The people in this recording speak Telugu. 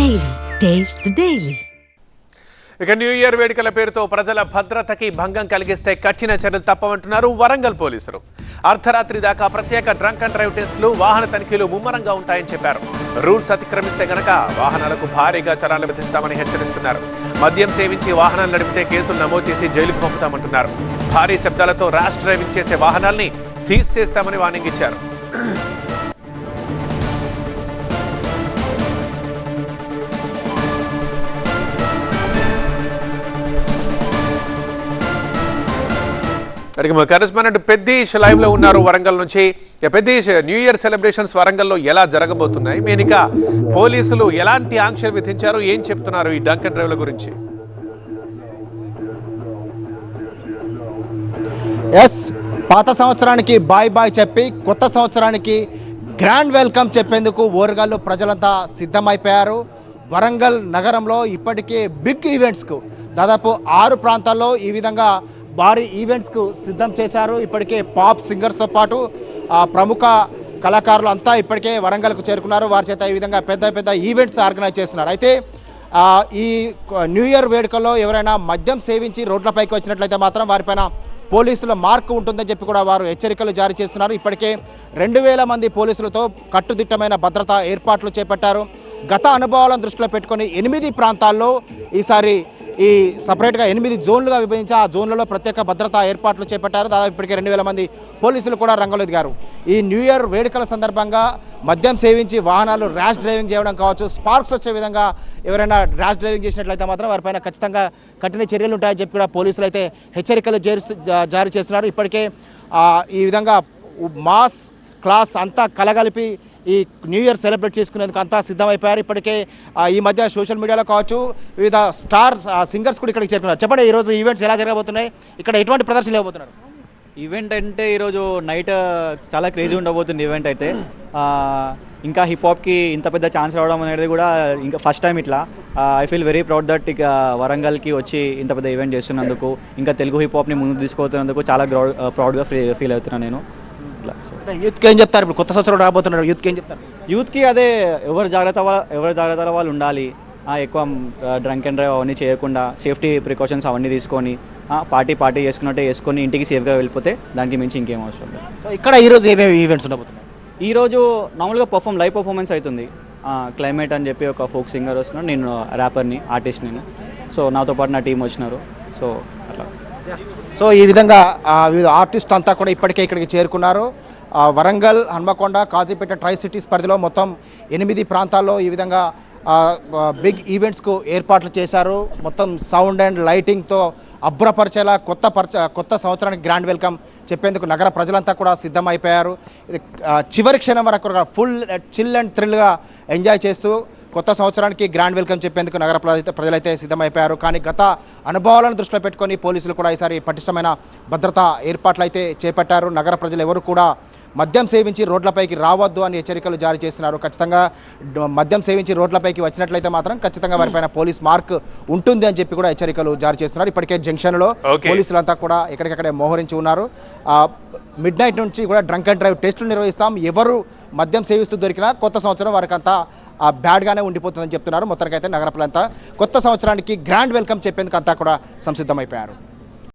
డైలీ టేస్ట్ డైలీ ఇక న్యూ ఇయర్ వేడుకల పేరుతో ప్రజల భద్రతకి భంగం కలిగిస్తే కఠిన చర్యలు తప్పమంటున్నారు వరంగల్ పోలీసులు. అర్ధరాత్రి దాకా ప్రత్యేక డ్రంక్ అండ్ డ్రైవ్ టెస్టులు వాహన తనిఖీలు ముమ్మరంగా ఉంటాయని చెప్పారు. రూల్స్ అతిక్రమిస్తే గనక వాహనాలకు భారీగా చలాలు విధిస్తామని హెచ్చరిస్తున్నారు. మద్యం సేవించి వాహనాలు నడిపితే కేసులు నమోదు చేసి జైలుకు పంపుతామంటున్నారు. భారీ శబ్దాలతో ర్యాష్ డ్రైవింగ్ చేసే వాహనాల్ని సీజ్ చేస్తామని వార్నింగ్ ఇచ్చారు. అడిగి మా కరెస్పాండెంట్ పెద్దీష్ లైవ్లో ఉన్నారు వరంగల్ నుంచి. ఇక పెద్దీష్ న్యూ ఇయర్ సెలబ్రేషన్స్ వరంగల్లో ఎలా జరగబోతున్నాయి? మేనిక పోలీసులు ఎలాంటి ఆంక్షలు విధించారు? ఏం చెప్తున్నారు ఈ డంకన్ డ్రైవ్ల గురించి? ఎస్ పాత సంవత్సరానికి బాయ్ బాయ్ చెప్పి కొత్త సంవత్సరానికి గ్రాండ్ వెల్కమ్ చెప్పేందుకు ఓరుగాళ్ళు ప్రజలంతా సిద్ధమైపోయారు. వరంగల్ నగరంలో ఇప్పటికే బిగ్ ఈవెంట్స్కు దాదాపు ఆరు ప్రాంతాల్లో ఈ విధంగా భారీ ఈవెంట్స్కు సిద్ధం చేశారు. ఇప్పటికే పాప్ సింగర్స్తో పాటు ప్రముఖ కళాకారులు అంతా ఇప్పటికే వరంగల్కు చేరుకున్నారు. వారి చేత ఈ విధంగా పెద్ద పెద్ద ఈవెంట్స్ ఆర్గనైజ్ చేస్తున్నారు. అయితే ఈ న్యూ ఇయర్ వేడుకల్లో ఎవరైనా మద్యం సేవించి రోడ్లపైకి వచ్చినట్లయితే మాత్రం వారిపైన పోలీసుల మార్కు ఉంటుందని చెప్పి కూడా వారు హెచ్చరికలు జారీ చేస్తున్నారు. ఇప్పటికే రెండు వేల మంది పోలీసులతో కట్టుదిట్టమైన భద్రతా ఏర్పాట్లు చేపట్టారు. గత అనుభవాలను దృష్టిలో పెట్టుకొని ఎనిమిది ప్రాంతాల్లో ఈసారి ఈ సపరేట్గా ఎనిమిది జోన్లుగా విభజించి ఆ జోన్లలో ప్రత్యేక భద్రతా ఏర్పాట్లు చేపట్టారు. దాదాపు ఇప్పటికే రెండు వేల మంది పోలీసులు కూడా రంగంలో దిగారు. ఈ న్యూ ఇయర్ వేడుకల సందర్భంగా మద్యం సేవించి వాహనాలు ర్యాష్ డ్రైవింగ్ చేయడం కావచ్చు స్పార్క్స్ వచ్చే విధంగా ఎవరైనా ర్యాష్ డ్రైవింగ్ చేసినట్లయితే మాత్రం వారిపైన ఖచ్చితంగా కఠిన చర్యలు ఉంటాయని చెప్పి కూడా పోలీసులు అయితే హెచ్చరికలు జారీ జారీ చేస్తున్నారు. ఇప్పటికే ఈ విధంగా మాస్ క్లాస్ అంతా కలగలిపి ఈ న్యూ ఇయర్ సెలబ్రేట్ చేసుకునేందుకు అంతా సిద్ధమైపోయారు. ఇప్పటికే ఈ మధ్య సోషల్ మీడియాలో కావచ్చు వివిధ స్టార్ సింగర్స్ కూడా ఇక్కడికి చేరుకున్నారు. చెప్పండి ఈరోజు ఈవెంట్స్ ఎలా జరగబోతున్నాయి? ఇక్కడ ఎటువంటి ప్రదర్శనలు ఇవ్వబోతున్నారు? ఈవెంట్ అంటే ఈరోజు నైట్ చాలా క్రేజీ ఉండబోతుంది ఈవెంట్ అయితే. ఇంకా హిప్ హాప్కి ఇంత పెద్ద ఛాన్స్ రావడం అనేది కూడా ఇంకా ఫస్ట్ టైం ఇట్లా. I feel very proud that ఇక వరంగల్కి వచ్చి ఇంత పెద్ద ఈవెంట్ చేస్తున్నందుకు ఇంకా తెలుగు హిప్ హాప్ని ముందుకు తీసుకుపోతున్నందుకు చాలా గ్రౌడ్ ప్రౌడ్గా ఫీల్ అవుతున్నాను నేను. ఇట్లా సో అంటే యూత్కి ఏం చెప్తారు? ఇప్పుడు కొత్త సంవత్సరం రాబోతున్నారు యూత్కి ఏం చెప్తారు? యూత్కి అదే ఎవరు జాగ్రత్త వా- ఎవరి జాగ్రత్తల వాళ్ళు ఉండాలి. ఎక్కువ డ్రంక్ అండ్ డ్రైవ్ అవన్నీ చేయకుండా సేఫ్టీ ప్రికాషన్స్ అవన్నీ తీసుకొని పార్టీ పార్టీ చేసుకున్నట్టే చేసుకొని ఇంటికి సేఫ్గా వెళ్ళిపోతే దానికి మించి ఇంకేం అవసరం లేదు. సో ఇక్కడ ఈరోజు ఏమేమి ఈవెంట్స్ ఉండబోతున్నాయి? ఈరోజు మామూలుగా పర్ఫామ్ లైవ్ పర్ఫార్మెన్స్ అవుతుంది క్లైమేట్ అని చెప్పి ఒక ఫోక్ సింగర్ వస్తున్నాడు నేను ర్యాపర్ని ఆర్టిస్ట్ నేను. సో నాతో పాటు నా టీం వచ్చినారు. సో అట్లా. సో ఈ విధంగా వివిధ ఆర్టిస్ట్ అంతా కూడా ఇప్పటికే ఇక్కడికి చేరుకున్నారు. వరంగల్ హన్మకొండ కాజీపేట ట్రై సిటీస్ పరిధిలో మొత్తం ఎనిమిది ప్రాంతాల్లో ఈ విధంగా బిగ్ ఈవెంట్స్కు ఏర్పాట్లు చేశారు. మొత్తం సౌండ్ అండ్ లైటింగ్తో అభ్రపరిచేలా కొత్త పరిచ కొత్త సంవత్సరానికి గ్రాండ్ వెల్కమ్ చెప్పేందుకు నగర ప్రజలంతా కూడా సిద్ధమైపోయారు. ఇది చివరి క్షణం వరకు ఫుల్ చిల్ అండ్ థ్రిల్గా ఎంజాయ్ చేస్తూ కొత్త సంవత్సరానికి గ్రాండ్ వెల్కమ్ చెప్పేందుకు నగర ప్రజ- ప్రజలైతే సిద్ధమైపోయారు. కానీ గత అనుభవాలను దృష్టిలో పెట్టుకొని పోలీసులు కూడా ఈసారి పటిష్టమైన భద్రతా ఏర్పాట్లు అయితే చేపట్టారు. నగర ప్రజలు ఎవరు కూడా మద్యం సేవించి రోడ్లపైకి రావద్దు అని హెచ్చరికలు జారీ చేస్తున్నారు. ఖచ్చితంగా మద్యం సేవించి రోడ్లపైకి వచ్చినట్లయితే మాత్రం ఖచ్చితంగా వారిపైన పోలీస్ మార్క్ ఉంటుంది అని చెప్పి కూడా హెచ్చరికలు జారీ చేస్తున్నారు. ఇప్పటికే జంక్షన్లో. పోలీసులంతా కూడా ఎక్కడికక్కడే మోహరించి ఉన్నారు. మిడ్ నైట్ నుంచి కూడా డ్రంక్ అండ్ డ్రైవ్ టెస్టులు నిర్వహిస్తాం. ఎవరు మద్యం సేవిస్తూ దొరికినా కొత్త సంవత్సరం వారికంతా బ్యాడ్గానే ఉండిపోతుందని చెప్తున్నారు. మొత్తానికైతే నగర ప్రాంత కొత్త సంవత్సరానికి గ్రాండ్ వెల్కమ్ చెప్పేందుకు అంతా కూడా సంసిద్ధమైపోయారు.